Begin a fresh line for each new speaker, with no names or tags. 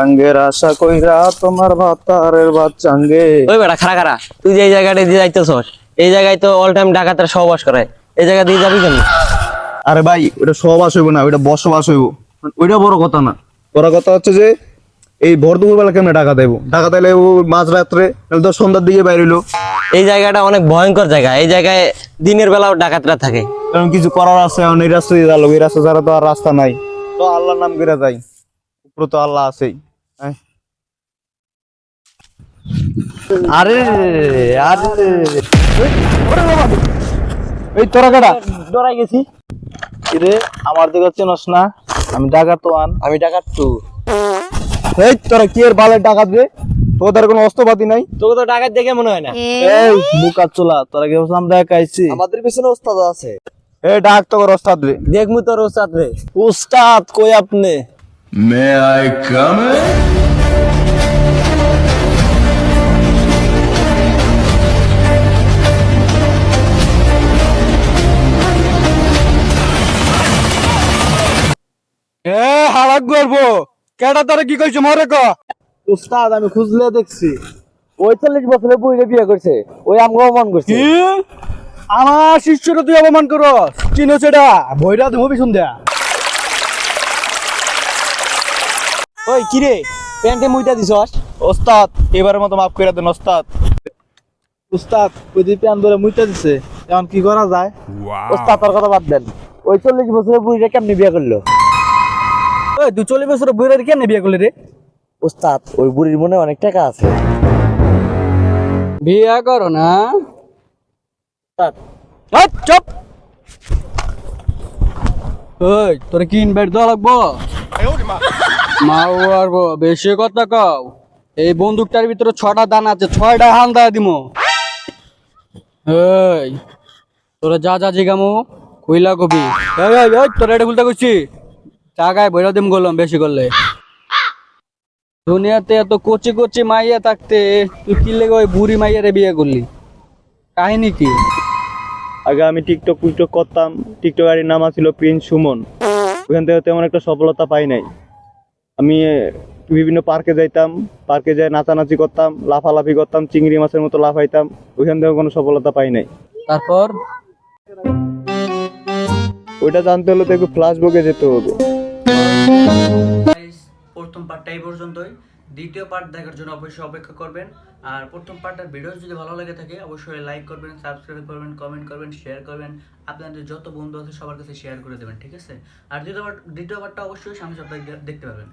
আঙ্গের আশা কইরা তোমার ভাতারের বাচ্চাঙ্গে।
ওই বেটা খারা খারা তুই যে এই জায়গাটা দিয়ে যাইতেছস এই জায়গায় তো অল টাইম ডাকাতের সহবাস করে। এই জায়গা দিয়ে যাবি কেন
আরে ভাই ওটা সহবাস হইব না ওইটা বসবাস হইব। ওইটা বড় কথা না। বড় কথা হচ্ছে যে এই ভর দুপুর বেলা কেমনে টাকা দেবো টাকা দিলে ও মাঝ রাত্রে তো সন্ধ্যার দিকে বাইরিলো
এই জায়গাটা অনেক ভয়ঙ্কর জায়গা। এই জায়গায় দিনের বেলাও ডাকাতরা থাকে।
কারণ কিছু করার আছে এই রাস্তা দিয়ে যাব এই রাস্তা ছাড়া তো আর রাস্তা নাই। তো আল্লাহর নাম করে যাই। উপরে তো আল্লাহ আছেই। হ্যাঁ। আরে আরে এই তোরা কাটা
ডরাই গেছি।
রে আমার দিকে চেনস না? আমি ডাকাত তো আন
আমি ডাকাত তু
এই তোরা কি এর বালের ডাকাত রে? তোদের কোনো অস্ত্রপাতি নাই?
তোকে তো ডাকাত দেখে মনে হয় না।
এই বুকা চোলা তোরা কি আমরা একা আইছি?
আমাদের পিছনে ওস্তাদ আছে।
এই ডাক তো ওস্তাদ রে।
দেখমু তোর ওস্তাদ রে।
উস্তাদ কই আপনি?
May I come in?
এ হালাক করব কেডা তোরা কি কইছ মরে ক? উস্তাদ আমি খুঁজলে দেখছি।
পঁয়তাল্লিশ বছরের বুড়িরে বিয়ে করছে। ওই আমগো অপমান করছে।
আমার শিষ্যটা তুই অপমান কর চিনো সেটা? ভৈরা পিছন দেয়া
ওই কিরে প্যান্টে মুইটা দিছস?
ওস্তাদ এবারের মতো মাফ করে দেন ওস্তাদ। উস্তাদ ওই যে প্যান ধরে মুইটা দিছে এখন কি করা যায়?
ওস্তাদ তার কথা বাদ দেন। ওই চল্লিশ বছরের বুড়িটা কেমনি বিয়ে করল?
ওই তুই চল্লিশ বছর বইরা কেন বিয়ে করলি রে?
ওস্তাদ ওই বুড়ির মনে অনেক টাকা আছে।
বিয়া করো না।
ওস্তাদ।
হাট, চুপ! ওই তোর কি ইনভাইট দেওয়া লাগবো? মাও আরবো, বেশি কথা কও। এই বন্দুকটার ভিতরে ছটা দান আছে, ছয়টা হান দেয়া দিমো। এই, তোরা যা যা জিগামু, কইলা কবি। তোরা এটা খুলতে কইছি। জাগায় বইরা দিম গলম বেশি করলে। দুনিয়াতে এত কচি কচি মাইয়া থাকতে, তুই কি লেগে ওই বুড়ি মাইয়ারে বিয়ে করলি? কাহিনী কি?
আগে আমি টিকটক টিকটক করতাম টিকটকারের নাম ছিল প্রিন্স সুমন। ওখান থেকে তেমন একটা সফলতা পাই নাই। আমি বিভিন্ন পার্কে যাইতাম পার্কে যাই নাচানাচি করতাম লাফালাফি করতাম চিংড়ি মাছের মতো লাফাইতাম ওইখান থেকে কোনো সফলতা পাই নাই।
তারপর?
ওইটা জানতে হলে তো একটু ফ্লাশ বুকে যেতে হবে।
প্রথম পার্টটা এই পর্যন্তই। দ্বিতীয় পার্ট দেখার জন্য অবশ্যই অপেক্ষা করবেন। আর প্রথম পার্টটার ভিডিও যদি ভালো লাগে থাকে অবশ্যই লাইক করবেন সাবস্ক্রাইব করবেন কমেন্ট করবেন শেয়ার করবেন। আপনাদের যত বন্ধু আছে সবার কাছে শেয়ার করে দেবেন ঠিক আছে? আর দ্বিতীয় দ্বিতীয় পার্টটা অবশ্যই সামনে সপ্তাহে দেখতে পাবেন।